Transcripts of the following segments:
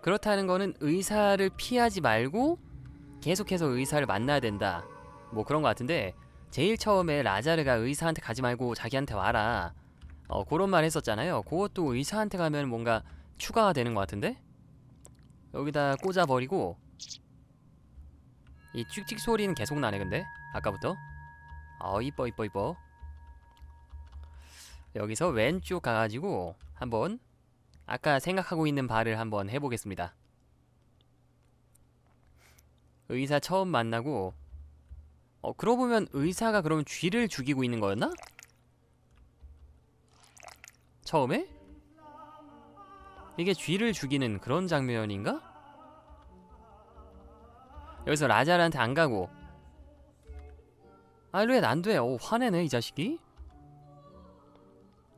그렇다는 거는 의사를 피하지 말고 계속해서 의사를 만나야 된다. 뭐 그런 것 같은데 제일 처음에 라자르가 의사한테 가지 말고 자기한테 와라. 어 그런 말 했었잖아요. 그것도 의사한테 가면 뭔가 추가가 되는 것 같은데 여기다 꽂아 버리고 이 찍찍 소리는 계속 나네 근데 아까부터 어 이뻐 이뻐 이뻐 여기서 왼쪽 가가지고 한번 아까 생각하고 있는 바를 한번 해보겠습니다. 의사 처음 만나고 어 그러고 보면 의사가 그러면 쥐를 죽이고 있는 거였나? 처음에? 이게 쥐를 죽이는 그런 장면인가? 여기서 라자르한테 안 가고 아 루엣 안돼 어 화내네 이 자식이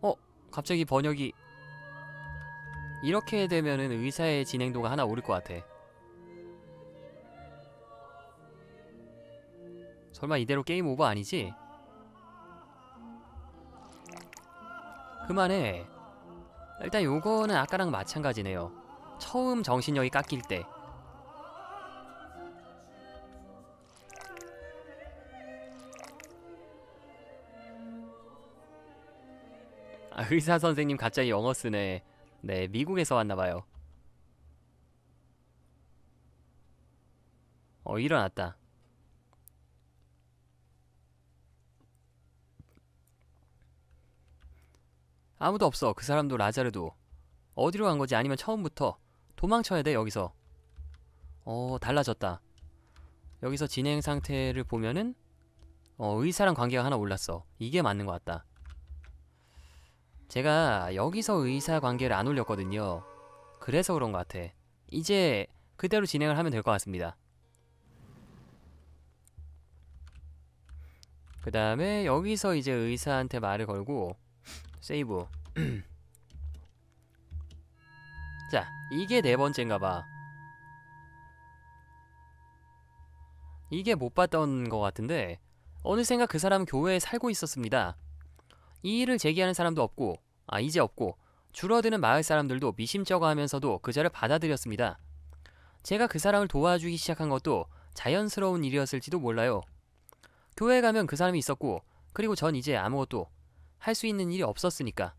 어 갑자기 번역이 이렇게 되면은 의사의 진행도가 하나 오를 것 같아 설마 이대로 게임 오버 아니지? 그만해 일단 요거는 아까랑 마찬가지네요 처음 정신력이 깎일 때 아, 의사 선생님 갑자기 영어 쓰네. 네, 미국에서 왔나봐요. 어, 일어났다. 아무도 없어. 그 사람도 라자르도. 어디로 간 거지? 아니면 처음부터 도망쳐야 돼, 여기서. 어, 달라졌다. 여기서 진행 상태를 보면은 어, 의사랑 관계가 하나 올랐어. 이게 맞는 것 같다. 제가 여기서 의사 관계를 안 올렸거든요. 그래서 그런 것 같아. 이제 그대로 진행을 하면 될 것 같습니다. 그 다음에 여기서 이제 의사한테 말을 걸고 세이브. 자, 이게 네 번째인가 봐. 이게 못 봤던 것 같은데 어느샌가 그 사람은 교회에 살고 있었습니다. 이 일을 제기하는 사람도 없고, 아, 이제 없고, 줄어드는 마을 사람들도 미심쩍어 하면서도 그자를 받아들였습니다. 제가 그 사람을 도와주기 시작한 것도 자연스러운 일이었을지도 몰라요. 교회에 가면 그 사람이 있었고, 그리고 전 이제 아무것도 할 수 있는 일이 없었으니까.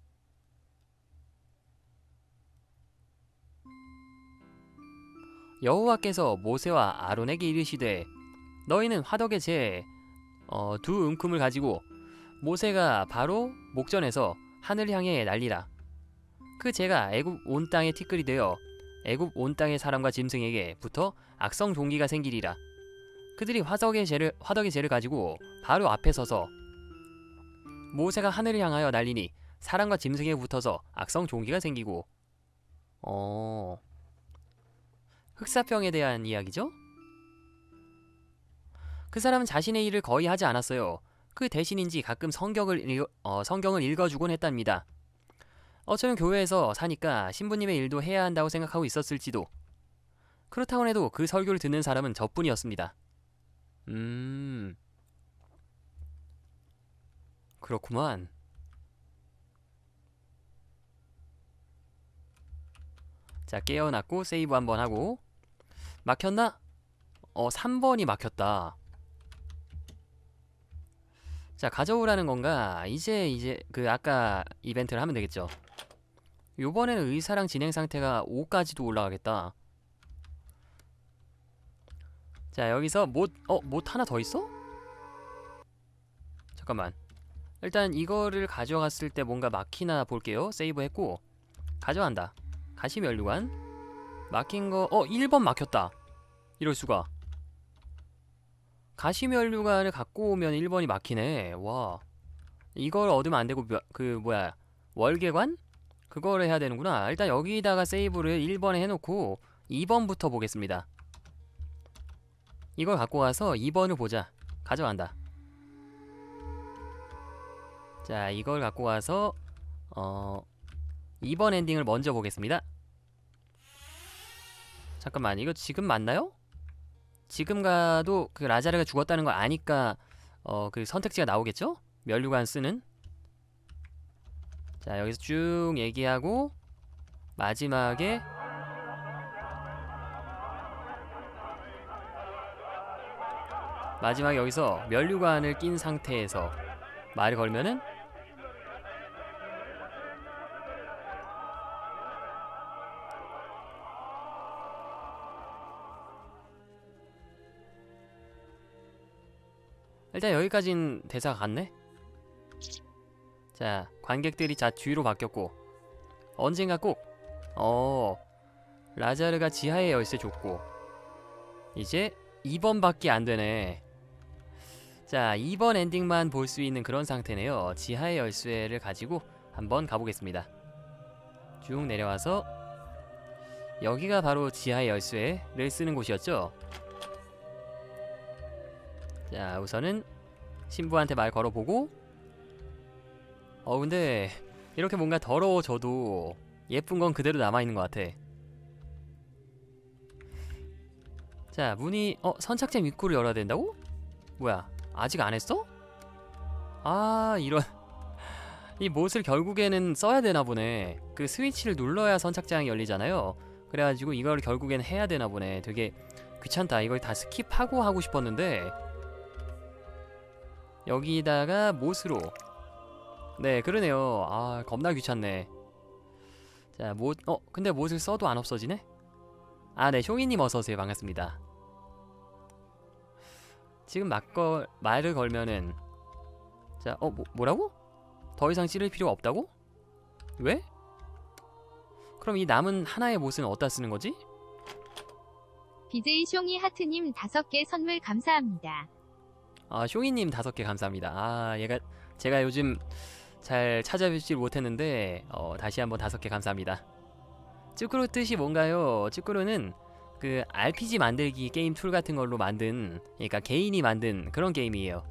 여호와께서 모세와 아론에게 이르시되 너희는 화덕의 재, 어, 두 음큼을 가지고 모세가 바로 목전에서 하늘 향해 날리라. 그 재가 애굽 온 땅의 티끌이 되어 애굽 온 땅의 사람과 짐승에게 붙어 악성 종기가 생기리라. 그들이 화덕의 재를 화덕의 재를 가지고 바로 앞에 서서 모세가 하늘을 향하여 날리니 사람과 짐승에게 붙어서 악성 종기가 생기고 어 흑사병에 대한 이야기죠? 그 사람은 자신의 일을 거의 하지 않았어요. 그 대신인지 가끔 성경을 읽어, 어, 성경을 읽어주곤 했답니다. 어쩌면 교회에서 사니까 신부님의 일도 해야 한다고 생각하고 있었을지도. 그렇다고 해도 그 설교를 듣는 사람은 저뿐이었습니다. 음, 그렇구만. 자, 깨어났고 세이브 한번 하고 막혔나? 어, 3번이 막혔다. 자 가져오라는 건가? 이제 이제 그 아까 이벤트를 하면 되겠죠. 요번에는 의사랑 진행 상태가 5까지도 올라가겠다. 자 여기서 못, 어? 못 하나 더 있어? 잠깐만. 일단 이거를 가져갔을 때 뭔가 막히나 볼게요. 세이브 했고. 가져간다. 가시면류관. 막힌 거 어 1번 막혔다. 이럴 수가 가시면류관을 갖고 오면 1번이 막히네. 와. 이걸 얻으면 안 되고 며- 그 뭐야? 월계관? 그거를 해야 되는구나. 일단 여기다가 세이브를 1번에 해 놓고 2번부터 보겠습니다. 이걸 갖고 가서 2번을 보자. 가져간다. 자, 이걸 갖고 가서 어 2번 엔딩을 먼저 보겠습니다. 잠깐만. 이거 지금 맞나요? 지금 가도 그 라자르가 죽었다는 걸 아니까 어 그 선택지가 나오겠죠? 면류관 쓰는 자 여기서 쭉 얘기하고 마지막에 마지막에 여기서 면류관을 낀 상태에서 말을 걸면은 일단 여기까진 대사가 갔네. 자, 관객들이 자 뒤로 바뀌었고 언젠가 꼭 어, 라자르가 지하의 열쇠 줬고 이제 2번밖에 안 되네. 자, 2번 엔딩만 볼 수 있는 그런 상태네요. 지하의 열쇠를 가지고 한번 가보겠습니다. 쭉 내려와서 여기가 바로 지하의 열쇠를 쓰는 곳이었죠. 자, 우선은 신부한테 말 걸어보고 어 근데 이렇게 뭔가 더러워져도 예쁜 건 그대로 남아있는 것 같아. 자, 문이 어 선착장 입구를 열어야 된다고? 뭐야? 아직 안 했어? 아, 이런 이 못을 결국에는 써야 되나 보네. 그 스위치를 눌러야 선착장이 열리잖아요. 그래가지고 이걸 결국엔 해야 되나 보네. 되게 귀찮다. 이걸 다 스킵하고 하고 싶었는데 여기다가 못으로 네 그러네요. 아 겁나 귀찮네. 자, 못, 어, 근데 못을 써도 안 없어지네? 아, 네, 쇼이님 어서오세요. 반갑습니다. 지금 막걸, 말을 걸면은, 자, 어, 뭐, 뭐라고? 더 이상 찌를 필요가 없다고? 왜? 그럼 이 남은 하나의 못은 어디다 쓰는 거지? BJ 숑이 하트님 다섯 개 선물 감사합니다. 아, 쇼이님 다섯 개 감사합니다. 아, 얘가, 제가 요즘 잘 찾아뵙질 못했는데, 어, 다시 한번 다섯 개 감사합니다. 쭈꾸루 뜻이 뭔가요? 쭈꾸루는 그 RPG 만들기 게임 툴 같은 걸로 만든, 그러니까 개인이 만든 그런 게임이에요.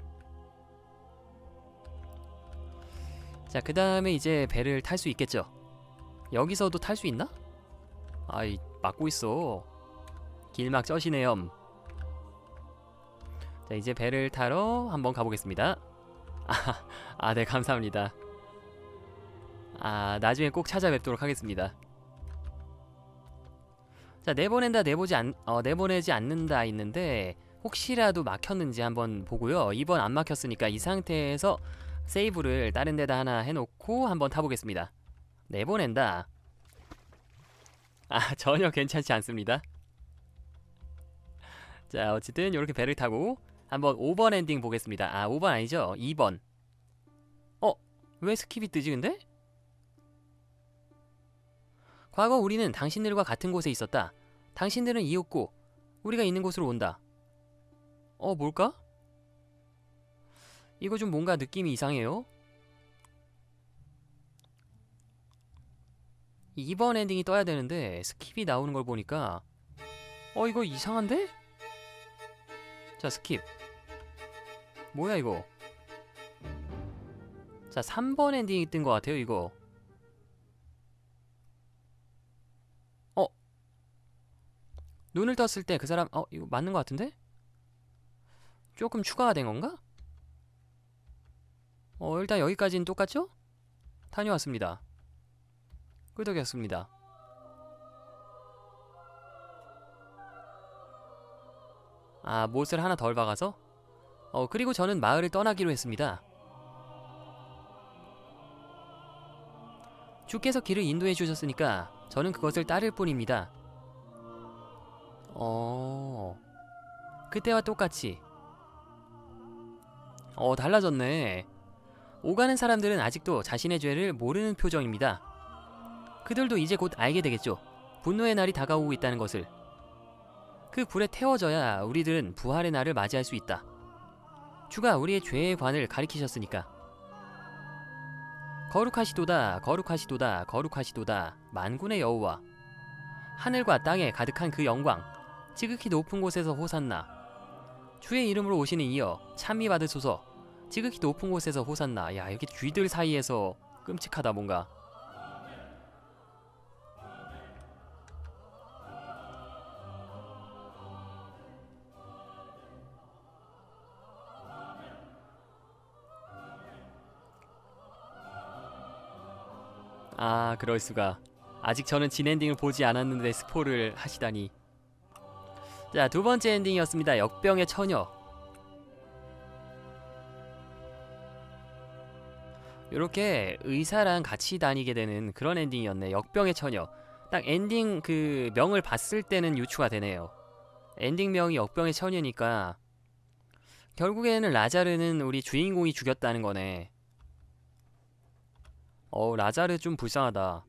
자, 그 다음에 이제 배를 탈 수 있겠죠? 여기서도 탈 수 있나? 아이, 막고 있어. 길막 쩌시네요. 자, 이제 배를 타러 한번 가보겠습니다. 아, 아, 네, 감사합니다. 아, 나중에 꼭 찾아뵙도록 하겠습니다. 자, 내보낸다, 내보지 않, 어, 내보내지 않는다 있는데 혹시라도 막혔는지 한번 보고요. 2번 안 막혔으니까 이 상태에서 세이브를 다른 데다 하나 해놓고 한번 타보겠습니다. 내보낸다. 아, 전혀 괜찮지 않습니다. 자, 어쨌든 이렇게 배를 타고 한번 5번 엔딩 보겠습니다. 아, 5번 아니죠? 2번. 어? 왜 스킵이 뜨지 근데? 과거 우리는 당신들과 같은 곳에 있었다. 당신들은 이웃고 우리가 있는 곳으로 온다. 어, 뭘까? 이거 좀 뭔가 느낌이 이상해요. 2번 엔딩이 떠야 되는데 스킵이 나오는 걸 보니까 어, 이거 이상한데? 자, 스킵. 뭐야 이거? 자, 3번 엔딩이 뜬 것 같아요, 이거. 어? 눈을 떴을 때 그 사람, 어, 이거 맞는 것 같은데? 조금 추가가 된 건가? 어, 일단 여기까지는 똑같죠? 다녀왔습니다. 끄덕였습니다. 아, 못을 하나 덜 박아서? 어, 그리고 저는 마을을 떠나기로 했습니다. 주께서 길을 인도해 주셨으니까 저는 그것을 따를 뿐입니다. 어, 그때와 똑같이. 어, 달라졌네. 오가는 사람들은 아직도 자신의 죄를 모르는 표정입니다. 그들도 이제 곧 알게 되겠죠. 분노의 날이 다가오고 있다는 것을. 그 불에 태워져야 우리들은 부활의 날을 맞이할 수 있다. 주가 우리의 죄의 관을 가리키셨으니까. 거룩하시도다, 거룩하시도다, 거룩하시도다, 만군의 여호와. 하늘과 땅에 가득한 그 영광, 지극히 높은 곳에서 호산나. 주의 이름으로 오시는 이여 찬미 받으소서. 지극히 높은 곳에서 호산나. 야 여기 쥐들 사이에서 끔찍하다 뭔가. 아 그럴 수가. 아직 저는 진 엔딩을 보지 않았는데 스포를 하시다니. 자 두번째 엔딩이었습니다. 역병의 처녀. 이렇게 의사랑 같이 다니게 되는 그런 엔딩이었네. 역병의 처녀. 딱 엔딩 그 명을 봤을 때는 유추가 되네요. 엔딩 명이 역병의 처녀니까 결국에는 라자르는 우리 주인공이 죽였다는 거네. 어 라자르 좀 불쌍하다.